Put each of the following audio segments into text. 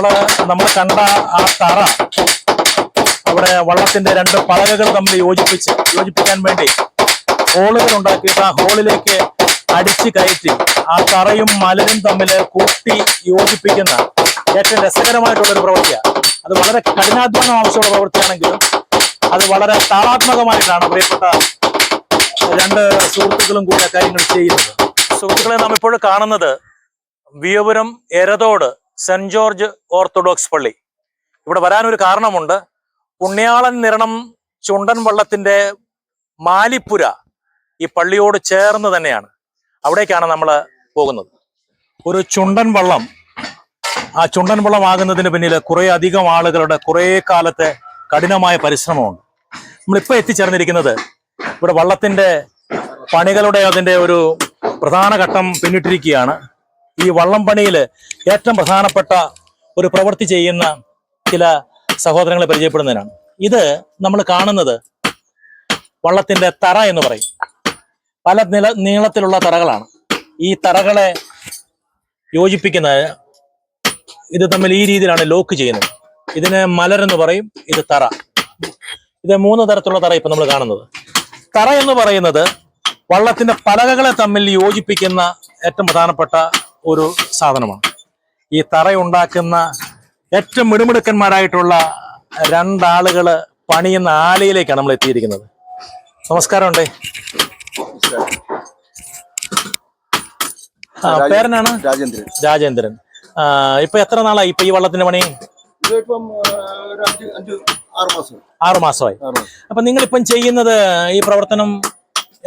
നമ്മൾ നമ്മൾ കണ്ട ആ തറ അവിടെ വള്ളത്തിന്റെ രണ്ട് പലകകൾ തമ്മിൽ യോജിപ്പിച്ച് യോജിപ്പിക്കാൻ വേണ്ടി ഹോളുകൾ ഉണ്ടാക്കിയിട്ട് ആ ഹോളിലേക്ക് അടിച്ച് കയറ്റി ആ തറയും മലരും തമ്മിൽ കൂട്ടി യോജിപ്പിക്കുന്ന ഏറ്റവും രസകരമായിട്ടുള്ള ഒരു പ്രവൃത്തിയാണ് അത് വളരെ കഠിനാധ്വാനം ആവശ്യമുള്ള പ്രവൃത്തിയാണെങ്കിലും അത് വളരെ താളാത്മകമായിട്ടാണ് പ്രിയപ്പെട്ട രണ്ട് സുഹൃത്തുക്കളും കൂടി കാര്യങ്ങൾ ചെയ്യുന്നത്. സുഹൃത്തുക്കളെ നാം ഇപ്പോൾ കാണുന്നത് Viyapuram Erathode saint George orthodox പള്ളി. ഇവിടെ വരാനൊരു കാരണമുണ്ട്. പുണ്യാളൻ നിരണം ചുണ്ടൻ വള്ളത്തിന്റെ മാലിപ്പുര ഈ പള്ളിയോട് ചേർന്ന് തന്നെയാണ്. അവിടേക്കാണ് നമ്മൾ പോകുന്നത്. ഒരു ചുണ്ടൻ വള്ളം. ആ ചുണ്ടൻ വള്ളം ആകുന്നതിന് പിന്നിൽ കുറെ അധികം ആളുകളുടെ കുറേ കാലത്തെ കഠിനമായ പരിശ്രമമുണ്ട്. നമ്മളിപ്പോൾ എത്തിച്ചേർന്നിരിക്കുന്നത് ഇവിടെ വള്ളത്തിന്റെ പണികളുടെ അതിന്റെ ഒരു പ്രധാന ഘട്ടം പിന്നിട്ടിരിക്കുകയാണ്. ഈ വള്ളം പണിയിൽ ഏറ്റവും പ്രധാനപ്പെട്ട ഒരു പ്രവൃത്തി ചെയ്യുന്ന ചില സഹോദരങ്ങളെ പരിചയപ്പെടുന്നതിനാണ്. ഇത് നമ്മൾ കാണുന്നത് വള്ളത്തിന്റെ തറ എന്ന് പറയും. പല നില നീളത്തിലുള്ള തറകളാണ്. ഈ തറകളെ യോജിപ്പിക്കുന്ന ഇത് തമ്മിൽ ഈ രീതിയിലാണ് ലോക്ക് ചെയ്യുന്നത്. ഇതിന് മലരെന്ന് പറയും ഇത് തറ. ഇത് മൂന്ന് തരത്തിലുള്ള തറ ഇപ്പം നമ്മൾ കാണുന്നത്. തറ എന്ന് പറയുന്നത് വള്ളത്തിന്റെ പലകകളെ തമ്മിൽ യോജിപ്പിക്കുന്ന ഏറ്റവും പ്രധാനപ്പെട്ട ഒരു സാധനമാണ്. ഈ തറയുണ്ടാക്കുന്ന ഏറ്റവും മിടുമിടുക്കന്മാരായിട്ടുള്ള രണ്ടാളുകൾ പണിയുന്ന ആലയിലേക്കാണ് നമ്മൾ എത്തിയിരിക്കുന്നത്. നമസ്കാരം ഉണ്ടേ ആ പേരനാണ് രാജേന്ദ്രൻ. രാജേന്ദ്രൻ. ഇപ്പൊ എത്ര നാളായി ഇപ്പൊ ഈ വള്ളത്തിന്റെ പണി? ആറ് മാസം. ആറു മാസമായി. അപ്പൊ നിങ്ങളിപ്പം ചെയ്യുന്നത് ഈ പ്രവർത്തനം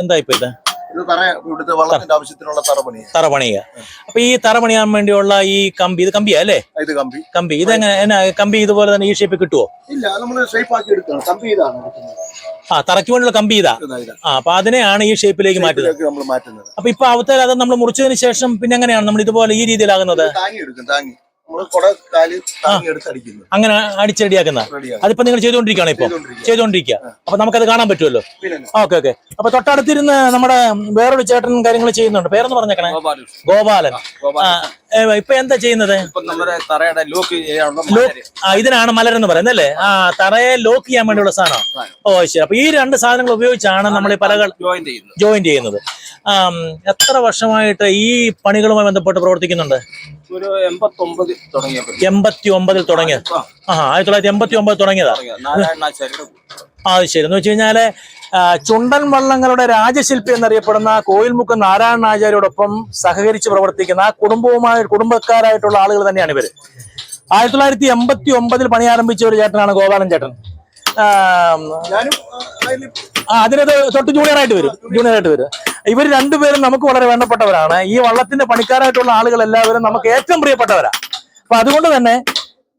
എന്താ ഇപ്പൊ ഇത്? ഇത് തറ ഇവിടുത്തെ വള്ളത്തിന്റെ ആവശ്യത്തിനുള്ള തറ പണിയാണ് തറ അപ്പൊ ഈ തറ പണിയാൻ വേണ്ടിയുള്ള ഈ കമ്പി ഇത് കമ്പിയാ അല്ലേ? ഇത് കമ്പി. കമ്പി. ഇതെങ്ങനെ കമ്പി ഇതുപോലെ തന്നെ ഈ ഷേപ്പ് കിട്ടുവോ? ഇല്ല നമ്മൾ ഷേപ്പ് ആക്കി എടുക്കണം. കമ്പി ഇതാണ്. ആ തറയ്ക്ക് വേണ്ടിയുള്ള കമ്പി ഇതാ. ആ അപ്പൊ അതിനെയാണ് ഈ ഷേപ്പിലേക്ക് മാറ്റുന്നത്. നമ്മൾ മാറ്റുന്നത്. അപ്പൊ ഇപ്പൊ അവത്തേൽ അത് നമ്മൾ മുറിച്ചതിന് ശേഷം പിന്നെ എങ്ങനെയാണ് നമ്മൾ ഇതുപോലെ ഈ രീതിയിലാകുന്നത്? താങ്ങി എടുക്കും താങ്ങി. അങ്ങനെ അടിച്ചടിയാക്കുന്ന. റെഡിയാക്കുന്ന അതിപ്പോ നിങ്ങൾ ചെയ്തുകൊണ്ടിരിക്കുകയാണ് ഇപ്പൊ. ചെയ്തുകൊണ്ടിരിക്കുക. അപ്പൊ നമുക്കത് കാണാൻ പറ്റുമല്ലോ? Okay okay. അപ്പൊ തൊട്ടടുത്തിരുന്ന് നമ്മുടെ വേറൊരു ചേട്ടൻ കാര്യങ്ങൾ ചെയ്യുന്നുണ്ട്. പേരെന്ന് പറഞ്ഞേക്കണേ. ഗോപാലൻ. ഇപ്പൊ എന്താ ചെയ്യുന്നത്? ഇതിനാണ് മലരെന്ന് പറയുന്നത് അല്ലേ? ആ തറയെ ലോക്ക് ചെയ്യാൻ വേണ്ടിയുള്ള സാധനം. ഓ ശരി. അപ്പൊ ഈ രണ്ട് സാധനങ്ങൾ ഉപയോഗിച്ചാണ് നമ്മൾ ഈ പലകൾ ജോയിൻ ചെയ്യുന്നത്. എത്ര വർഷമായിട്ട് ഈ പണികളുമായി ബന്ധപ്പെട്ട് പ്രവർത്തിക്കുന്നുണ്ട്? ഒരു എൺപത്തൊമ്പത് എൺപത്തി ഒമ്പതിൽ തുടങ്ങിയത് ആ. ആയിരത്തി തൊള്ളായിരത്തി എൺപത്തി ഒമ്പത് തുടങ്ങിയതാ. ആ അത് ശരി. എന്ന് വെച്ച് കഴിഞ്ഞാൽ ചുണ്ടൻ വള്ളങ്ങളുടെ രാജശില്പി എന്നറിയപ്പെടുന്ന കോയിൽമുക്ക് നാരായണാചാര്യോടൊപ്പം സഹകരിച്ച് പ്രവർത്തിക്കുന്ന ആ കുടുംബവുമായി കുടുംബക്കാരായിട്ടുള്ള ആളുകൾ തന്നെയാണ് ഇവർ. ആയിരത്തി തൊള്ളായിരത്തി എൺപത്തി ഒമ്പതിൽ പണി ആരംഭിച്ച ഒരു ചേട്ടനാണ് ഗോപാലൻ ചേട്ടൻ. അതിനത് തൊട്ട് ജൂനിയർ ആയിട്ട് വരും. ജൂനിയർ ആയിട്ട് വരും. ഇവർ രണ്ടുപേരും നമുക്ക് വളരെ വേണ്ടപ്പെട്ടവരാണ്. ഈ വള്ളത്തിന്റെ പണിക്കാരായിട്ടുള്ള ആളുകൾ എല്ലാവരും നമുക്ക് ഏറ്റവും പ്രിയപ്പെട്ടവരാ. അപ്പൊ അതുകൊണ്ട് തന്നെ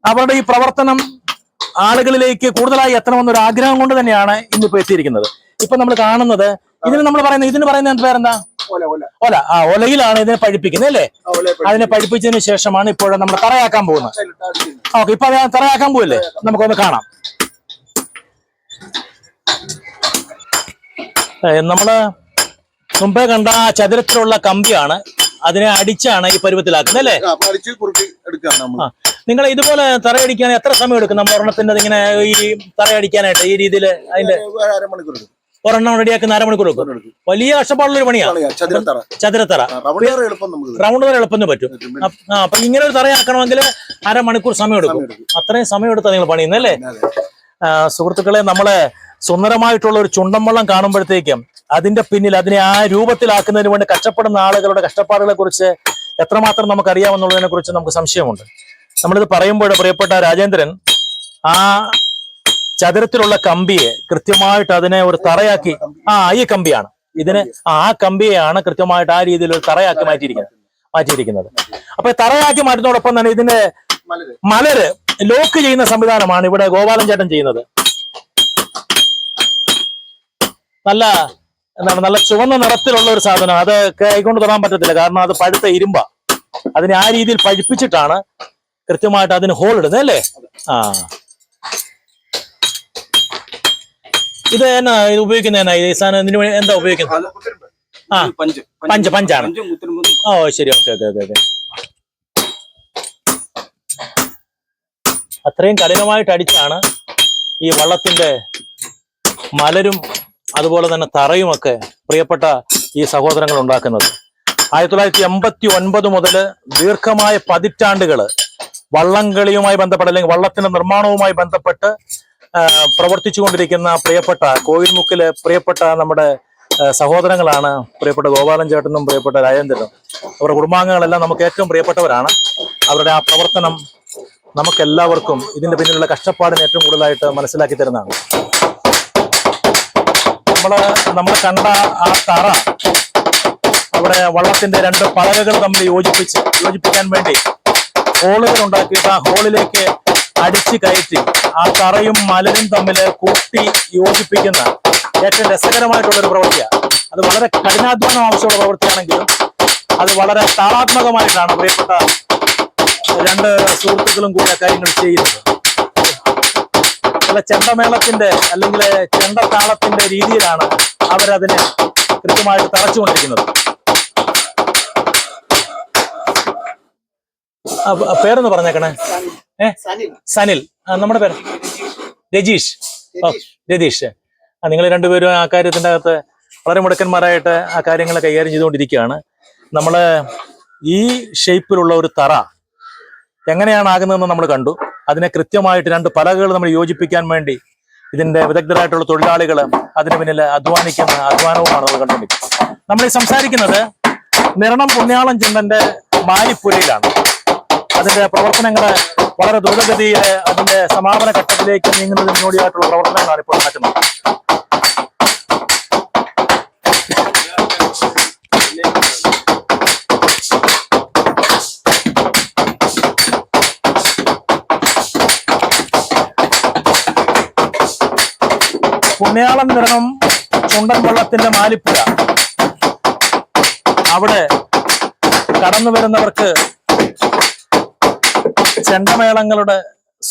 അവരുടെ ഈ പ്രവർത്തനം ആളുകളിലേക്ക് കൂടുതലായി എത്തണമെന്നൊരു ആഗ്രഹം കൊണ്ട് തന്നെയാണ് ഇന്നിപ്പോ എത്തിയിരിക്കുന്നത്. ഇപ്പൊ നമ്മൾ കാണുന്നത് ഇതിന് നമ്മൾ പറയുന്നത് ഇതിന് പറയുന്നത് എന്ത് പേരെന്താ? ഓല ഒല ആ ഒലയിലാണ് ഇതിനെ പഴിപ്പിക്കുന്നത് അല്ലേ? അതിനെ പഴിപ്പിച്ചതിന് ശേഷമാണ് ഇപ്പോഴും നമ്മൾ തറയാക്കാൻ പോകുന്നത്. ഓക്കെ ഇപ്പൊ അത് തറയാക്കാൻ പോയില്ലേ നമുക്കൊന്ന് കാണാം. നമ്മൾ മുമ്പേ കണ്ട ആ ചതുരത്തിലുള്ള കമ്പിയാണ് അതിനെ അടിച്ചാണ് ഈ പരുവത്തിലാക്കുന്നത് അല്ലേ? നിങ്ങൾ ഇതുപോലെ തറയടിക്കാൻ എത്ര സമയം എടുക്കും? നമ്മൾ ഒരെണ്ണത്തിന്റെ ഇങ്ങനെ ഈ തറയടിക്കാനായിട്ട് ഈ രീതിയിൽ അതിന്റെ ഒരെണ്ണം റെഡിയാക്കുന്ന അരമണിക്കൂർ എടുക്കും. വലിയ കഷ്ടപ്പാടുള്ള ഒരു പണിയാണ് ചതുരത്തറ. റൗണ്ട് വരെ എളുപ്പം പറ്റും. അപ്പ- ആ അപ്പൊ ഇങ്ങനെ ഒരു തറയാക്കണമെങ്കിൽ അരമണിക്കൂർ സമയം എടുക്കും. സമയം എടുക്കും. അത്രയും സമയം എടുത്താൽ നിങ്ങൾ പണിയുന്നല്ലേ സുഹൃത്തുക്കളെ നമ്മളെ സുന്ദരമായിട്ടുള്ള ഒരു ചുണ്ടൻ വള്ളം കാണുമ്പോഴത്തേക്കും അതിന്റെ പിന്നിൽ അതിനെ ആ രൂപത്തിലാക്കുന്നതിന് വേണ്ടി കഷ്ടപ്പെടുന്ന ആളുകളുടെ കഷ്ടപ്പാടുകളെ കുറിച്ച് എത്രമാത്രം നമുക്ക് അറിയാമെന്നുള്ളതിനെ കുറിച്ച് നമുക്ക് സംശയമുണ്ട്. നമ്മളിത് പറയുമ്പോൾ പ്രിയപ്പെട്ട രാജേന്ദ്രൻ ആ ചതുരത്തിലുള്ള കമ്പിയെ കൃത്യമായിട്ട് അതിനെ ഒരു തറയാക്കി ആ ഈ കമ്പിയാണ്. ഇതിന് ആ കമ്പിയെയാണ് കൃത്യമായിട്ട് ആ രീതിയിൽ ഒരു തറയാക്കി മാറ്റിയിരിക്കുന്നത് മാറ്റിയിരിക്കുന്നത്. അപ്പൊ തറയാക്കി മാറ്റുന്നതോടൊപ്പം തന്നെ ഇതിന്റെ മലര് ലോക്ക് ചെയ്യുന്ന സംവിധാനമാണ് ഇവിടെ ഗോപാലൻ ചേട്ടൻ ചെയ്യുന്നത്. നല്ല എന്താണ് നല്ല ചുവന്ന നിറത്തിലുള്ള ഒരു സാധനം. അത് കൈകൊണ്ട് തൊടാൻ പറ്റത്തില്ല. കാരണം അത് പഴുത്ത ഇരുമ്പ. അതിനെ ആ രീതിയിൽ പഴിപ്പിച്ചിട്ടാണ് കൃത്യമായിട്ട് അതിന് ഹോൾ ഇടുന്നത് അല്ലേ? ആ. ഇത് എന്നാ ഇത് ഉപയോഗിക്കുന്ന എന്നാ? ഈ സാധനം ഇതിന് വേണ്ടി എന്താ ഉപയോഗിക്കുന്നത്? ആ. പഞ്ച്. പഞ്ച്, പഞ്ചാണ്. ഓ ശരി. Okay okay okay okay. അത്രയും കഠിനമായിട്ട് അടിച്ചാണ് ഈ വള്ളത്തിന്റെ മലരും അതുപോലെ തന്നെ തറയുമൊക്കെ പ്രിയപ്പെട്ട ഈ സഹോദരങ്ങൾ ഉണ്ടാക്കുന്നത്. ആയിരത്തി തൊള്ളായിരത്തി എൺപത്തി ഒൻപത് മുതൽ ദീർഘമായ പതിറ്റാണ്ടുകൾ വള്ളംകളിയുമായി ബന്ധപ്പെട്ട് അല്ലെങ്കിൽ വള്ളത്തിന്റെ നിർമ്മാണവുമായി ബന്ധപ്പെട്ട് പ്രവർത്തിച്ചുകൊണ്ടിരിക്കുന്ന പ്രിയപ്പെട്ട കോയിൽമുക്കിലെ പ്രിയപ്പെട്ട നമ്മുടെ സഹോദരങ്ങളാണ് പ്രിയപ്പെട്ട ഗോപാലൻ ചേട്ടനും പ്രിയപ്പെട്ട രാജേന്ദ്രനും. അവരുടെ കുടുംബാംഗങ്ങളെല്ലാം നമുക്ക് ഏറ്റവും പ്രിയപ്പെട്ടവരാണ്. അവരുടെ ആ പ്രവർത്തനം നമുക്കെല്ലാവർക്കും ഇതിന്റെ പിന്നിലുള്ള കഷ്ടപ്പാടിന് ഏറ്റവും കൂടുതലായിട്ട് മനസ്സിലാക്കി തരുന്നതാണ്. നമ്മൾ നമ്മൾ കണ്ട ആ തറ അവിടെ വള്ളത്തിന്റെ രണ്ട് പലകകൾ തമ്മിൽ യോജിപ്പിച്ച് യോജിപ്പിക്കാൻ വേണ്ടി ഹോളുകൾ ഉണ്ടാക്കിയിട്ട് ആ ഹോളിലേക്ക് അടിച്ചു കയറ്റി ആ തറയും മലരും തമ്മിൽ കൂട്ടി യോജിപ്പിക്കുന്ന ഏറ്റവും രസകരമായിട്ടുള്ള ഒരു പ്രവൃത്തിയാണ് അത് വളരെ കഠിനാധ്വാനം ആവശ്യമുള്ള പ്രവൃത്തിയാണെങ്കിലും അത് വളരെ താളാത്മകമായിട്ടാണ് പ്രിയപ്പെട്ട രണ്ട് സുഹൃത്തുക്കളും കൂടി കാര്യങ്ങൾ ചെയ്യുന്നത്. ചില ചെണ്ടമേളത്തിന്റെ അല്ലെങ്കിൽ ചെണ്ടത്താളത്തിന്റെ രീതിയിലാണ് അവരതിനെ കൃത്യമായിട്ട് തറച്ചുകൊണ്ടിരിക്കുന്നത്. പേരൊന്ന് പറഞ്ഞേക്കണേ. ഏ? സനിൽ. നമ്മുടെ പേര്? രജീഷ്. ഓ, രതീഷ് ആ നിങ്ങൾ രണ്ടുപേരും ആ കാര്യത്തിന്റെ അകത്ത് വളരെ മുടക്കന്മാരായിട്ട് ആ കാര്യങ്ങൾ കൈകാര്യം ചെയ്തുകൊണ്ടിരിക്കുകയാണ്. നമ്മൾ ഈ ഷേപ്പിലുള്ള ഒരു തറ എങ്ങനെയാണ് ആകുന്നതെന്ന് നമ്മൾ കണ്ടു. അതിനെ കൃത്യമായിട്ട് രണ്ട് പലകകൾ നമ്മൾ യോജിപ്പിക്കാൻ വേണ്ടി ഇതിന്റെ വിദഗ്ധരായിട്ടുള്ള തൊഴിലാളികൾ അതിന് പിന്നിൽ അധ്വാനിക്കുന്ന അധ്വാനവുമാണ് നമ്മൾ കണ്ടുപിടിക്കുന്നത് നമ്മൾ ഈ സംസാരിക്കുന്നത് നിരണം പുണ്യാളം ചിന്തന്റെ മാലിപ്പുരയിലാണ് അതിന്റെ പ്രവർത്തനങ്ങൾ വളരെ ദ്രുതഗതിയിൽ അതിന്റെ സമാപന ഘട്ടത്തിലേക്ക് നീങ്ങുന്നതിന് മുന്നോടിയായിട്ടുള്ള പ്രവർത്തനങ്ങളാണ് ഇപ്പോൾ നടക്കുന്നത്. പുണ്യാളം നിറണം ചുണ്ടൻ വള്ളത്തിന്റെ മാലിപ്പുര അവിടെ കടന്നു വരുന്നവർക്ക് ചെണ്ടമേളങ്ങളുടെ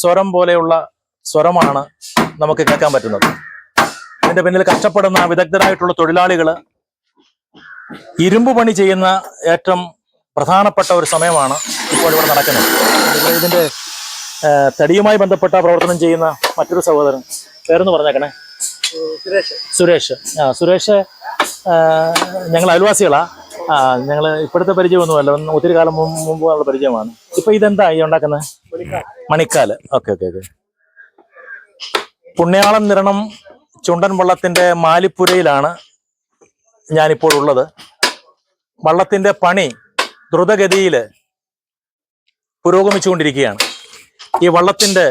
സ്വരം പോലെയുള്ള സ്വരമാണ് നമുക്ക് കേൾക്കാൻ പറ്റുന്നത്. ഇതിന്റെ പിന്നിൽ കഷ്ടപ്പെടുന്ന വിദഗ്ധരായിട്ടുള്ള തൊഴിലാളികൾ ഇരുമ്പ് പണി ചെയ്യുന്ന ഏറ്റവും പ്രധാനപ്പെട്ട ഒരു സമയമാണ് ഇപ്പോൾ ഇവിടെ നടക്കുന്നത്. ഇതിന്റെ തടിയുമായി ബന്ധപ്പെട്ട പ്രവർത്തനം ചെയ്യുന്ന മറ്റൊരു സഹോദരൻ. പേരെന്ന് പറഞ്ഞേക്കണേ. സുരേഷ്. ആ സുരേഷ് ഞങ്ങൾ അയൽവാസികളാ. ആ ഞങ്ങൾ ഇപ്പോഴത്തെ പരിചയമൊന്നുമല്ല. ഒത്തിരി കാലം മുമ്പ് ഉള്ള പരിചയമാണ്. ഇപ്പൊ ഇതെന്താ ഈ ഉണ്ടാക്കുന്നത് മണിക്കാൽ. Okay okay okay. പുണ്യാളം Niranam Chundan വള്ളത്തിന്റെ മാലിപ്പുരയിലാണ് ഞാനിപ്പോൾ ഉള്ളത്. വള്ളത്തിന്റെ പണി ദ്രുതഗതിയിൽ പുരോഗമിച്ചുകൊണ്ടിരിക്കുകയാണ്. ഈ വള്ളത്തിന്റെ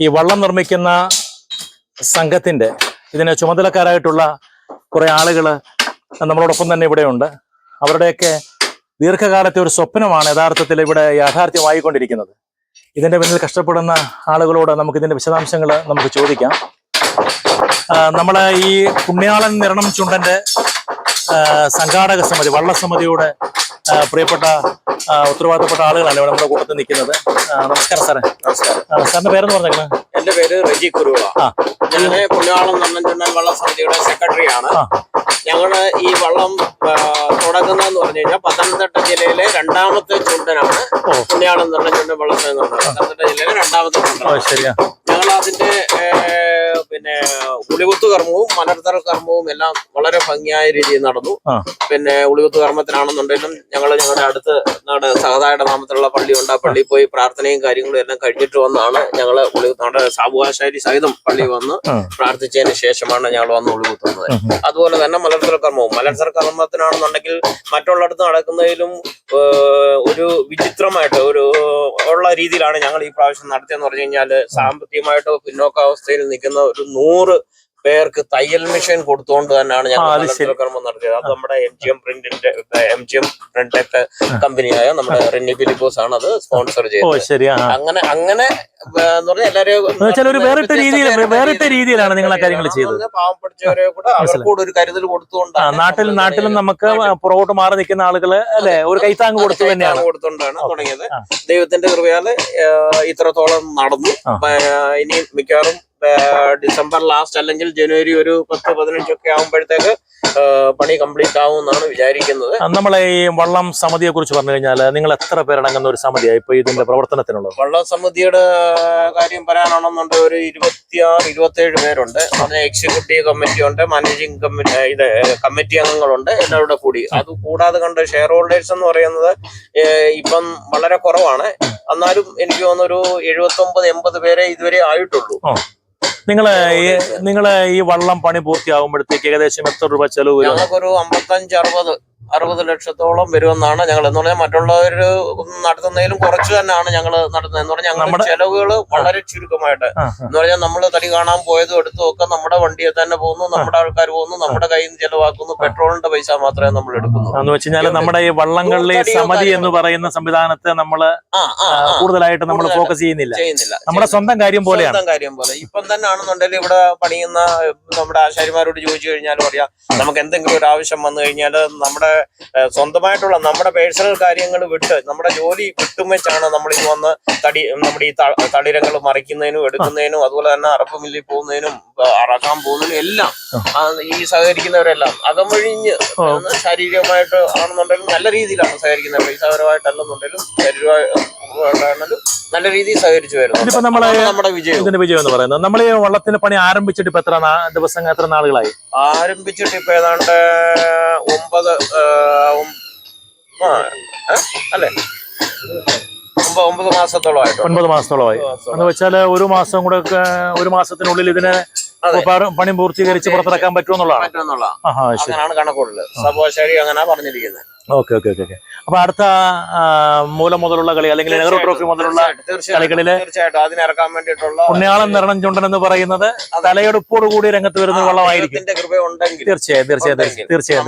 ഈ വള്ളം നിർമ്മിക്കുന്ന സംഘത്തിന്റെ ഇതിന് ചുമതലക്കാരായിട്ടുള്ള കുറെ ആളുകൾ നമ്മളോടൊപ്പം തന്നെ ഇവിടെയുണ്ട്. അവരുടെയൊക്കെ ദീർഘകാലത്തെ ഒരു സ്വപ്നമാണ് യഥാർത്ഥത്തിൽ ഇവിടെ യാഥാർത്ഥ്യമായിക്കൊണ്ടിരിക്കുന്നത്. ഇതിന്റെ പിന്നിൽ കഷ്ടപ്പെടുന്ന ആളുകളോട് നമുക്ക് ഇതിന്റെ വിശദാംശങ്ങൾ നമുക്ക് ചോദിക്കാം. നമ്മൾ ഈ പുണ്യാളൻ നിരണം ചുണ്ടന്റെ ആ, സംഘാടക സമിതി വള്ളസമിതിയുടെ പ്രിയപ്പെട്ട ഉത്തരവാദിത്തപ്പെട്ട ആളുകളാണ് ഇവിടെ നമ്മുടെ കൂട്ടത്തിൽ നിൽക്കുന്നത്? നമസ്കാരം സാറേ. നമസ്കാരം. സാറിന്റെ പേരെന്ന് പറഞ്ഞേക്കണം? എന്റെ പേര് റെജി കുരുവ ഞാൻ പുണ്യാളം നന്നഞ്ചുണ്ണൻ വള്ളം സമിതിയുടെ സെക്രട്ടറിയാണ്. ഞങ്ങൾ ഈ വള്ളം തുടങ്ങുന്നതെന്ന് പറഞ്ഞു കഴിഞ്ഞാൽ പത്തനംതിട്ട ജില്ലയിലെ രണ്ടാമത്തെ ചുണ്ടനാണ് പുള്ളിയാളം നിർണച്ചുണ്ടൻ വള്ളം സമിതി പത്തനംതിട്ട ജില്ലയിലെ രണ്ടാമത്തെ ചുണ്ടനാണ്. ഞങ്ങൾ അതിന്റെ പിന്നെ ഉളികുത്ത് കർമ്മവും മലർത്തറ കർമ്മവും എല്ലാം വളരെ ഭംഗിയായ രീതിയിൽ നടന്നു. പിന്നെ ഉളികുത്ത് കർമ്മത്തിനാണെന്നുണ്ടെങ്കിലും ഞങ്ങൾ ഞങ്ങളുടെ അടുത്ത് നാട് സഹതായുടെ നാമത്തിലുള്ള പള്ളിയുണ്ട്. ആ പള്ളിയിൽ പോയി പ്രാർത്ഥനയും കാര്യങ്ങളും എല്ലാം കഴിഞ്ഞിട്ട് വന്നാണ് ഞങ്ങൾ നമ്മുടെ സാബുവാശാരി സഹിതം പള്ളി വന്ന്. പ്രാർത്ഥിച്ചതിന് ശേഷമാണ് ഞങ്ങൾ വന്ന് ഉളികുത്തുന്നത്. അതുപോലെ തന്നെ മലർത്തറ കർമ്മവും. മലർത്തറ കർമ്മത്തിനാണെന്നുണ്ടെങ്കിൽ മറ്റുള്ളിടത്ത് നടക്കുന്നതിലും ഒരു വിചിത്രമായിട്ട് ഒരു ഉള്ള രീതിയിലാണ് ഞങ്ങൾ ഈ പ്രാവശ്യം നടത്തിയെന്ന് പറഞ്ഞു കഴിഞ്ഞാൽ സാമ്പത്തികമായിട്ട് പിന്നോക്കാവസ്ഥയിൽ നിൽക്കുന്ന ഒരു നൂറ് പേർക്ക് തയ്യൽ മെഷീൻ കൊടുത്തുകൊണ്ട് തന്നെയാണ് ഞങ്ങൾ കർമ്മം നടത്തിയത്. അത് നമ്മുടെ എം ജി എം പ്രിന്റിന്റെ എം ജി എം പ്രിന്റ് കമ്പനിയായ നമ്മുടെ റിന്നി ഫിലിപ്പോസ് ആണ് അത് സ്പോൺസർ ചെയ്തത്. അങ്ങനെ അങ്ങനെ വെച്ചാൽ ഒരു വേറിട്ട രീതിയിൽ വേറിട്ട രീതിയിലാണ് നിങ്ങൾ ആ കാര്യങ്ങൾ ചെയ്തത്. പാവപ്പെട്ടവരെ കൂടെ അവർക്ക് ഒരു കരുതൽ കൊടുത്തുകൊണ്ടാണ് നാട്ടിൽ നാട്ടിലും നമുക്ക് പുറകോട്ട് മാറി നിൽക്കുന്ന ആളുകൾ അല്ലെ ഒരു കൈത്താങ് കൊടുത്തു തന്നെയാണ്. കൊടുത്തുകൊണ്ടാണ് തുടങ്ങിയത്. ദൈവത്തിന്റെ കൃപയാൽ ഇത്രത്തോളം നടന്നു. ഇനി മിക്കവാറും ഡിസംബർ ലാസ്റ്റ് അല്ലെങ്കിൽ ജനുവരി ഒരു പത്ത് പതിനഞ്ചൊക്കെ ആകുമ്പോഴത്തേക്ക് പണി കംപ്ലീറ്റ് ആവും എന്നാണ് വിചാരിക്കുന്നത് നമ്മളെ ഈ വള്ളം സമിതിയെ കുറിച്ച് പറഞ്ഞു കഴിഞ്ഞാൽ നിങ്ങൾ എത്ര പേരടങ്ങുന്ന ഒരു സമിതിയാണ് ഇപ്പൊ ഇതിന്റെ പ്രവർത്തനത്തിനുള്ളത്? വള്ളം സമിതിയുടെ കാര്യം പറയാനാണെന്നുണ്ടെങ്കിൽ ഒരു ഇരുപത്തിയാറ് ഇരുപത്തേഴ് പേരുണ്ട്. അതിന് എക്സിക്യൂട്ടീവ് കമ്മിറ്റി ഉണ്ട് മാനേജിംഗ് കമ്മിറ്റി ഇത് കമ്മിറ്റി അംഗങ്ങളുണ്ട് എല്ലാവരുടെ കൂടി. അത് കൂടാതെ കണ്ട് ഷെയർ ഹോൾഡേഴ്സ് എന്ന് പറയുന്നത് ഇപ്പം വളരെ കുറവാണ്. എന്നാലും എനിക്ക് തോന്നുന്നു ഒരു എഴുപത്തി ഒമ്പത് എൺപത് പേരെ ഇതുവരെ ആയിട്ടുള്ളൂ. നിങ്ങൾ നിങ്ങൾ ഈ വള്ളം പണി പൂർത്തിയാകുമ്പോഴത്തേക്ക് ഏകദേശം എത്ര രൂപ ചെലവ് വരും? ഞങ്ങൾക്കൊരു അമ്പത്തഞ്ച് അറുപത്. അറുപത് ലക്ഷത്തോളം വരുമെന്നാണ് ഞങ്ങൾ എന്ന് പറഞ്ഞാൽ മറ്റുള്ളവർ നടത്തുന്നതിലും കുറച്ച് തന്നെയാണ് ഞങ്ങൾ നടത്തുന്നത്. എന്ന് പറഞ്ഞാൽ ഞങ്ങളുടെ നമ്മുടെ- ചെലവുകൾ വളരെ ചുരുക്കമായിട്ട്. എന്ന് പറഞ്ഞാൽ നമ്മൾ തടി കാണാൻ പോയതും എടുത്തും ഒക്കെ നമ്മുടെ വണ്ടിയെ തന്നെ പോകുന്നു നമ്മുടെ ആൾക്കാർ പോകുന്നു നമ്മുടെ കയ്യിൽ നിന്ന് ചെലവാക്കുന്നു പെട്രോളിന്റെ പൈസ മാത്രമേ നമ്മൾ എടുക്കുന്നു. എന്ന് വെച്ചാൽ നമ്മുടെ ഈ വള്ളങ്ങളിലെ സമിതി എന്ന് പറയുന്ന സംവിധാനത്തെ നമ്മൾ കൂടുതലായിട്ട് നമ്മൾ ഫോക്കസ് ചെയ്യുന്നില്ല. നമ്മുടെ സ്വന്തം കാര്യം പോലെയാണ്. സ്വന്തം കാര്യം പോലെ. ഇപ്പം തന്നെ ആണെന്നുണ്ടെങ്കിൽ ഇവിടെ പണിയുന്ന നമ്മുടെ ആശാരിമാരോട് ചോദിച്ചു കഴിഞ്ഞാൽ പറയാം നമുക്ക് എന്തെങ്കിലും ഒരു ആവശ്യം വന്നു കഴിഞ്ഞാൽ നമ്മുടെ സ്വന്തമായിട്ടുള്ള നമ്മുടെ പേഴ്സണൽ കാര്യങ്ങൾ വിട്ട് നമ്മുടെ ജോലി വിട്ടും നമ്മൾ ഈ വന്ന് തടി നമ്മുടെ ഈ തളിരങ്ങൾ മറിക്കുന്നതിനും എടുക്കുന്നതിനും അതുപോലെ തന്നെ അറപ്പ് മില്ലിൽ പോകുന്നതിനും അറക്കാൻ പോകുന്നതിനും എല്ലാം ഈ സഹകരിക്കുന്നവരെല്ലാം അകം വഴിഞ്ഞ് ശാരീരികമായിട്ട് ആണെന്നുണ്ടെങ്കിലും നല്ല രീതിയിലാണ് സഹകരിക്കുന്നത് പൈസാപരമായിട്ടല്ലെന്നുണ്ടെങ്കിലും ശരീരമായിട്ടാണെങ്കിലും നല്ല രീതിയിൽ സഹകരിച്ചു വരുന്നു ഇതിപ്പോ നമ്മളെ അതാണ് നമ്മുടെ വിജയം. ഇതിന്റെ വിജയം എന്ന് പറയുന്നത്. നമ്മൾ ഈ വള്ളത്തിന്റെ പണി ആരംഭിച്ചിട്ട് ഇപ്പൊ എത്ര നാ- ദിവസം എത്ര നാളുകളായി? ആരംഭിച്ചിട്ട് ഇപ്പൊ ഏതാണ്ട് ഒമ്പത് ആ, ഒം- ആ, ഏ? അല്ലേ? ഒമ്പത് ഒമ്പത് മാസത്തോളമായിട്ടുണ്ട് ഒൻപത് മാസത്തോളമായി എന്ന് വെച്ചാൽ ഒരു മാസം കൂടെ ഒക്കെ ഒരു മാസത്തിനുള്ളിൽ ഇതിനെ അതെ. പ- പണി പൂർത്തീകരിച്ച് പുറത്തിറക്കാൻ പറ്റുമെന്നുള്ളതാണ്. പറ്റുന്നുള്ള ആഹാ ശരി. അങ്ങനെയാണ് കണക്കുള്ളത് സഭോശരി അങ്ങനെ പറഞ്ഞിരിക്കുന്നത് ഓക്കെ ഓക്കെ ഓക്കെ ഓക്കെ. അപ്പൊ അടുത്ത മൂലം മുതലുള്ള കളി അല്ലെങ്കിൽ നെഹ്റു ട്രോഫി മുതലുള്ള കളികളിലെ തീർച്ചയായിട്ടും അതിനിറക്കാൻ വേണ്ടിയിട്ടുള്ള പുണ്യാളം നിറണം ചുണ്ടൻ എന്ന് പറയുന്നത് തലയെടുപ്പോട് കൂടി രംഗത്ത് വരുന്ന വെള്ളമായിരിക്കും. തീർച്ചയായും തീർച്ചയായും തീർച്ചയായും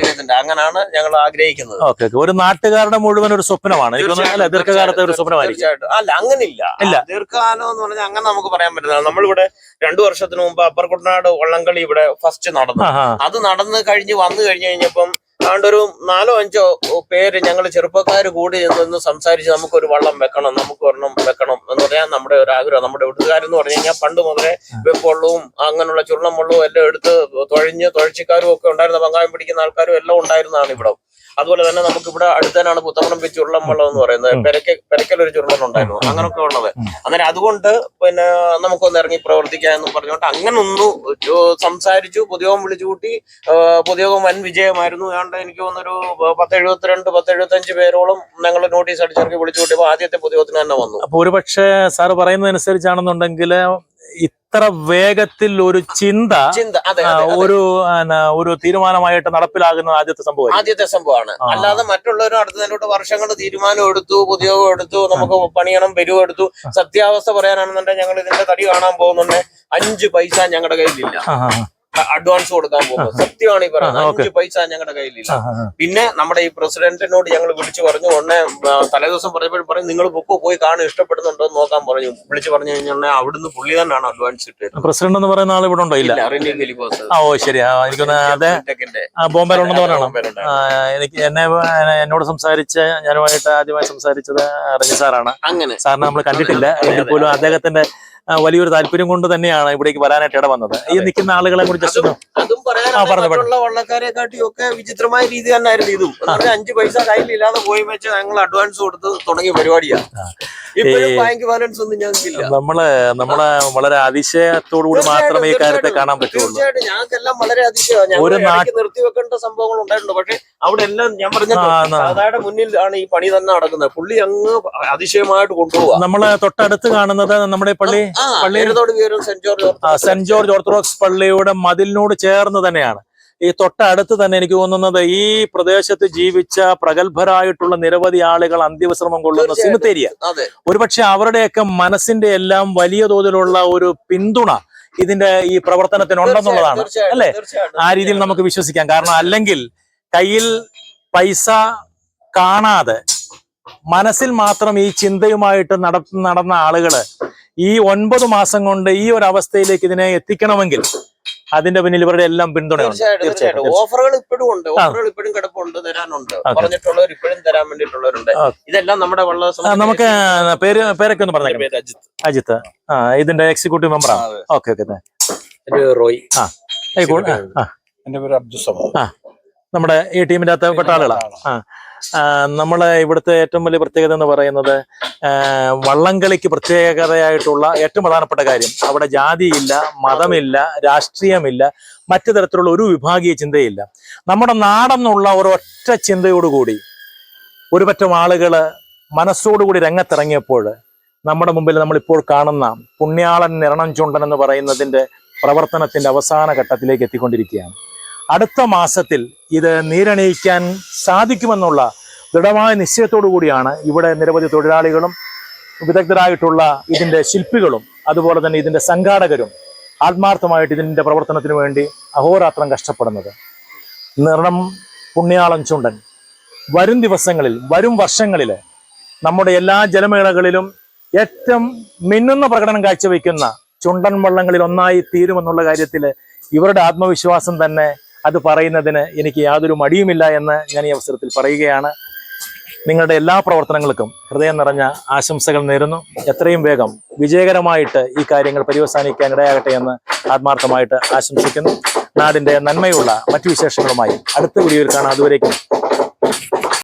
ദൈവത്തിന്റെ. അങ്ങനെയാണ് ഞങ്ങൾ ആഗ്രഹിക്കുന്നത്. Okay okay. ഒരു നാട്ടുകാരുടെ മുഴുവൻ ഒരു സ്വപ്നമാണ്. അല്ല ദീർഘകാലത്തെ ഒരു സ്വപ്നമായിരിക്കും. അല്ല അങ്ങനില്ല. ഇല്ല. ദീർഘകാലം എന്ന് പറഞ്ഞാൽ അങ്ങനെ നമുക്ക് പറയാൻ പറ്റുന്നത് നമ്മളിവിടെ രണ്ടു വർഷത്തിന് മുമ്പ് അപ്പർ കുട്ടനാട് വള്ളംകളി ഇവിടെ ഫസ്റ്റ് നടന്നു. അത് നടന്നു കഴിഞ്ഞ് വന്നു കഴിഞ്ഞു കഴിഞ്ഞപ്പം ആണ്ടൊരു നാലോ അഞ്ചോ പേര് ഞങ്ങൾ ചെറുപ്പക്കാർ കൂടി നിന്ന് സംസാരിച്ച് നമുക്കൊരു വള്ളം വെക്കണം നമുക്ക് ഒരെണ്ണം വെക്കണം എന്ന് പറയാൻ നമ്മുടെ ഒരു ആഗ്രഹം. നമ്മുടെ എഴുത്തുകാരെന്ന് പറഞ്ഞു കഴിഞ്ഞാൽ പണ്ട് മുതലേ വെപ്പുള്ളവും അങ്ങനെയുള്ള ചുരുളം വെള്ളവും എല്ലാം എടുത്ത് തുഴഞ്ഞ് തുഴച്ചിക്കാരും ഒക്കെ ഉണ്ടായിരുന്ന പങ്കായം പിടിക്കുന്ന ആൾക്കാരും എല്ലാം ഉണ്ടായിരുന്നതാണ് ഇവിടെ. അതുപോലെ തന്നെ നമുക്ക് ഇവിടെ അടുത്തനാണ് പുത്തമ്പറമ്പ് ചുരുളം വെള്ളം എന്ന് പറയുന്നത്. പെരക്കെ പെരക്ക പെരക്കൽ ഒരു ചുരുളം ഉണ്ടായിരുന്നു. അങ്ങനൊക്കെ അങ്ങനെയൊക്കെ ഉള്ളത് അങ്ങനെ അന്നേരം അതുകൊണ്ട് പിന്നെ നമുക്കൊന്ന് ഇറങ്ങി പ്രവർത്തിക്കാം എന്ന് പറഞ്ഞുകൊണ്ട് അങ്ങനെ ഒന്ന് സംസാരിച്ചു പൊതുയോഗം വിളിച്ചു കൂട്ടി. പൊതുയോഗം വൻ വിജയമായിരുന്നു. അതുകൊണ്ട് എനിക്ക് തോന്നുന്നൊരു പത്ത് എഴുപത്തിരണ്ട് പത്ത് എഴുപത്തഞ്ച് പേരോളം ഞങ്ങൾ നോട്ടീസ് അടിച്ചിറക്കി വിളിച്ചു കൂട്ടിയപ്പോൾ ആദ്യത്തെ പൊതുയോഗത്തിന് തന്നെ വന്നു. അപ്പൊ ഒരുപക്ഷെ സാറ് പറയുന്നതനുസരിച്ചാണെന്നുണ്ടെങ്കിൽ ഇത്ര വേഗത്തിൽ ഒരു ചിന്ത. ഒരു ഒരു തീരുമാനമായിട്ട് നടപ്പിലാകുന്ന ആദ്യത്തെ സംഭവം ആദ്യത്തെ സംഭവമാണ്. അല്ലാതെ മറ്റുള്ളവരും അടുത്തതിലോട്ട് വർഷങ്ങൾ തീരുമാനം എടുത്തു പുതിയോഗം എടുത്തു നമുക്ക് പണിയണം പെരുവ് എടുത്തു. സത്യാവസ്ഥ പറയാനാണെന്നുണ്ടെങ്കിൽ ഞങ്ങൾ ഇതിന്റെ തടി കാണാൻ പോകുന്നുണ്ട്. അഞ്ച് പൈസ ഞങ്ങളുടെ കയ്യിലില്ല. അഡ്വാൻസ് കൊടുക്കാൻ പോകുന്നത് സത്യമാണ് ഈ പറയുന്നത്. അഞ്ച് പൈസ ഞങ്ങളുടെ കയ്യിലില്ല. പിന്നെ നമ്മുടെ ഈ പ്രസിഡന്റിനോട് ഞങ്ങൾ വിളിച്ചു പറഞ്ഞു. ഉടനെ തലേദിവസം പറഞ്ഞപ്പോൾ പറയും നിങ്ങൾ ബുക്ക് പോയി കാണും ഇഷ്ടപ്പെടുന്നുണ്ടോ എന്ന് നോക്കാൻ പറഞ്ഞു. വിളിച്ചു പറഞ്ഞു കഴിഞ്ഞാൽ അവിടുന്ന് പുള്ളി തന്നെയാണ് അഡ്വാൻസ് ഇട്ടത് പ്രസിഡന്റ് എന്ന് പറയുന്ന ആൾ ഇവിടെ ഉണ്ടോ? ഇല്ല. റിനി ഫിലിപ്പോസ്. ഓ ശരി. ബോംബെയിലുണ്ടെന്ന് പറഞ്ഞാണ്. എനിക്ക് എന്നെ എന്നോട് സംസാരിച്ച ഞാനുമായിട്ട് ആദ്യമായി സംസാരിച്ചത് അറിഞ്ഞ സാറാണ്. അങ്ങനെ. സാറിനെ നമ്മൾ കണ്ടിട്ടില്ല. എങ്കിൽ പോലും അദ്ദേഹത്തിന്റെ വലിയൊരു താല്പര്യം കൊണ്ട് തന്നെയാണ് ഇവിടേക്ക് വരാനായിട്ട് ഇട വന്നത് ഈ നിൽക്കുന്ന ആളുകളെ കൂടി ജസ്റ്റ് അതും ആ, പറയാനാണ് പറഞ്ഞോ, മറ്റുള്ള വള്ളക്കാരെ കാട്ടിയും ഒക്കെ വിചിത്രമായ രീതി തന്നെയായിരുന്നു ഇതും. അഞ്ചു പൈസ കയ്യിലില്ലാതെ പോയി വെച്ച് ഞങ്ങൾ അഡ്വാൻസ് കൊടുത്ത് തുടങ്ങിയ പരിപാടിയാ നമ്മൾ നമ്മളെ വളരെ അതിശയത്തോടു കൂടി മാത്രമേ ഈ കാര്യത്തെ കാണാൻ പറ്റുള്ളൂ. ഞങ്ങൾക്കെല്ലാം വളരെ അതിശയമാണ്. നിർത്തി വെക്കേണ്ട സംഭവങ്ങൾ ഉണ്ടായിട്ടുണ്ട്. പക്ഷെ അവിടെ എല്ലാം ഞാൻ. സാധാരണ മുന്നിൽ ആണ് ഈ പണി തന്നെ നടക്കുന്നത്. പുള്ളി അങ്ങ് അതിശയമായിട്ട് കൊണ്ടുപോകുക നമ്മളെ തൊട്ടടുത്ത് കാണുന്നത് നമ്മുടെ പള്ളി? ആ പള്ളി- Ezhathode saint George saint George orthodox പള്ളിയുടെ മതിലിനോട് ചേർന്ന് തന്നെയാണ്. ഈ തൊട്ടടുത്ത് തന്നെ എനിക്ക് തോന്നുന്നത് ഈ പ്രദേശത്ത് ജീവിച്ച പ്രഗത്ഭരായിട്ടുള്ള നിരവധി ആളുകൾ അന്ത്യവിശ്രമം കൊള്ളുന്ന. സിമിത്തേരിയ ഒരുപക്ഷെ അവരുടെയൊക്കെ മനസ്സിന്റെ എല്ലാം വലിയ തോതിലുള്ള ഒരു പിന്തുണ ഇതിന്റെ ഈ പ്രവർത്തനത്തിനുണ്ടെന്നുള്ളതാണ് അല്ലെ അല്ലേ? ആ രീതിയിൽ നമുക്ക് വിശ്വസിക്കാം കാരണം അല്ലെങ്കിൽ കയ്യിൽ പൈസ കാണാതെ മനസ്സിൽ മാത്രം ഈ ചിന്തയുമായിട്ട് നട നടന്ന ആളുകൾ ഈ ഒൻപത് മാസം കൊണ്ട് ഈ ഒരു അവസ്ഥയിലേക്ക് ഇതിനെ എത്തിക്കണമെങ്കിൽ അതിന്റെ പിന്നിൽ ഇവരുടെ എല്ലാം പിന്തുണ തീർച്ചയായിട്ടും ഓഫറുകൾ ഇപ്പോഴും ഉണ്ട്. ഓഫറുകൾ ഇപ്പോഴും കിടപ്പുണ്ട് തരാനുണ്ട്. പറഞ്ഞിട്ടുള്ളവർ ഇപ്പോഴും തരാൻ വേണ്ടിയിട്ടുള്ളവരുണ്ട്. ഇതെല്ലാം നമ്മുടെ നമുക്ക് പേര് പേരൊക്കെ ഒന്ന് പറഞ്ഞു അജിത്ത്. അജിത്ത്. ആ ഇതിന്റെ എക്സിക്യൂട്ടീവ് മെമ്പറാണ് ഓക്കെ ഓക്കെ റോയ്. ആ. എന്റെ പേര് അബ്ദുസ് ആ. നമ്മുടെ ഈ ടീമിന്റെ അകത്ത് പെട്ട ആളുകളാണ് ആ, നമ്മളെ ഇവിടുത്തെ ഏറ്റവും വലിയ പ്രത്യേകത എന്ന് പറയുന്നത് വള്ളംകളിക്ക് പ്രത്യേകതയായിട്ടുള്ള ഏറ്റവും പ്രധാനപ്പെട്ട കാര്യം. അവിടെ ജാതിയില്ല മതമില്ല രാഷ്ട്രീയമില്ല മറ്റു തരത്തിലുള്ള ഒരു വിഭാഗീയ ചിന്തയില്ല. നമ്മുടെ നാടെന്നുള്ള ഒരൊറ്റ ചിന്തയോടുകൂടി ഒരുപറ്റം പറ്റം ആളുകൾ മനസ്സോടുകൂടി രംഗത്തിറങ്ങിയപ്പോൾ നമ്മുടെ മുമ്പിൽ നമ്മളിപ്പോൾ കാണുന്ന പുണ്യാളൻ നിരണം ചുണ്ടൻ എന്ന് പറയുന്നതിന്റെ പ്രവർത്തനത്തിന്റെ അവസാന ഘട്ടത്തിലേക്ക് എത്തിക്കൊണ്ടിരിക്കുകയാണ്. അടുത്ത മാസത്തിൽ ഇത് നീരണിയിക്കാൻ സാധിക്കുമെന്നുള്ള ദൃഢമായ നിശ്ചയത്തോടു കൂടിയാണ് ഇവിടെ നിരവധി തൊഴിലാളികളും വിദഗ്ധരായിട്ടുള്ള ഇതിന്റെ ശില്പികളും അതുപോലെ തന്നെ ഇതിന്റെ സംഘാടകരും ആത്മാർത്ഥമായിട്ട് ഇതിന്റെ പ്രവർത്തനത്തിന് വേണ്ടി അഹോരാത്രം കഷ്ടപ്പെടുന്നത്. നിറം പുണ്യാളം ചുണ്ടൻ. വരും ദിവസങ്ങളിൽ വരും വർഷങ്ങളിൽ നമ്മുടെ എല്ലാ ജലമേളകളിലും ഏറ്റവും മിന്നുന്ന പ്രകടനം കാഴ്ചവെക്കുന്ന ചുണ്ടൻ വള്ളങ്ങളിൽ ഒന്നായി തീരുമെന്നുള്ള കാര്യത്തിൽ ഇവരുടെ ആത്മവിശ്വാസം തന്നെ അത് പറയുന്നതിന് എനിക്ക് യാതൊരു മടിയുമില്ല എന്ന് ഞാൻ ഈ അവസരത്തിൽ പറയുകയാണ്. നിങ്ങളുടെ എല്ലാ പ്രവർത്തനങ്ങൾക്കും ഹൃദയം നിറഞ്ഞ ആശംസകൾ നേരുന്നു. എത്രയും വേഗം വിജയകരമായിട്ട് ഈ കാര്യങ്ങൾ പര്യവസാനിക്കാൻ ഇടയാകട്ടെ എന്ന് ആത്മാർത്ഥമായിട്ട് ആശംസിക്കുന്നു. നാടിന്റെ നന്മയുള്ള മറ്റു വിശേഷങ്ങളുമായി അടുത്ത വീഡിയോയിൽ കാണാം. അതുവരേക്കും